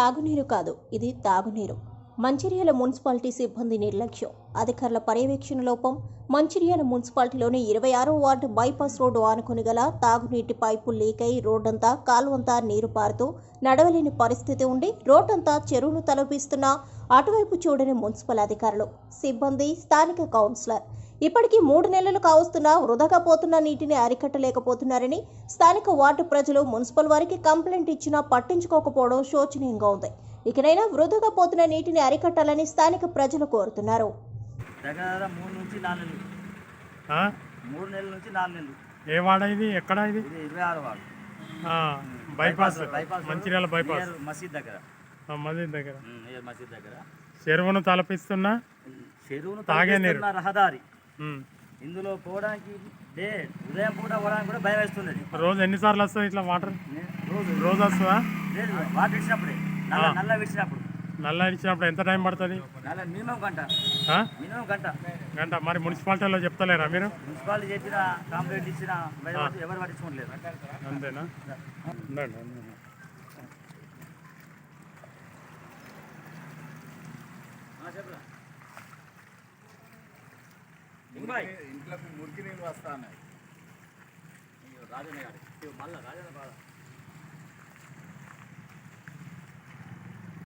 తాగునీరు కాదు ఇది తాగునీరు. మంచిర్యాల మున్సిపాలిటీ సిబ్బంది నిర్లక్ష్యం. అధికారుల పర్యవేక్షణ లోపం మంచిర్యాల మున్సిపాలిటీలోని ఇరవై ఆరో వార్డు బైపాస్ రోడ్డు ఆనుకుని గల తాగునీటి పైపు లీక్ అయి రోడ్డంతా కాలువంతా నీరు పారుతూ నడవలేని పరిస్థితి ఉండి రోడ్డంతా చెరువును తలపిస్తున్న అటువైపు చూడని మున్సిపల్ అధికారులు సిబ్బంది స్థానిక కౌన్సిలర్. ఇప్పటికీ మూడు నెలలు కావస్తున్నా వృధాగా పోతున్న నీటిని అరికట్టలేకపోతున్నారని స్థానిక వార్డు ప్రజలు మున్సిపల్ వారికి కంప్లైంట్ ఇచ్చినా పట్టించుకోకపోవడం శోచనీయంగా ఉంది. ఇకనైనా వృధాగా పోతున్న నీటిని అరికట్టాలని స్థానిక ప్రజలు కోరుతున్నారు. దగ్గర దగ్గర మూడు నుంచి నాలుగు నెలలు? మూడు నెలల నుంచి నాలుగు నెలలు. ఏ వాడ ఇది? ఎక్కడ ఇది? ఇది ఇరవై ఆరు వాడు. బైపాస్ బైపాస్ మంచిర్యాల బైపాస్ మసీద్ దగ్గర. మసీద్ దగ్గర. మసీద్ దగ్గర. చెరువును తలపిస్తున్నా చెరువును తాగే నీరు. రహదారి. ఇందులో పోవడానికి డే ఉదయం పూట పోవడానికి కూడా భయం వేస్తుంది రోజు ఎన్నిసార్లు వస్తుంది ఇట్లా వాటర్? రోజు. రోజు వస్తుందా లేదు వాటర్ ఇచ్చినప్పుడే. నల్ల నల్ల విడిచినప్పుడు. నల్ల ఇచ్చినప్పుడు ఎంత టైం పడుతుంది? గంట. మరి మున్సిపాలిటీలో చెప్తలేరా మీరు? మున్సిపాలిటీ చెప్పిన కంప్లైంట్ ఇచ్చిన ఎవరు- ఎవరు పట్టించుకోవట్లేదు అంతేనా? ఇంట్లోకి మురికి నీళ్ళు వస్తాయి రాజన్న గారు. మళ్ళా రాజన్న బాధ.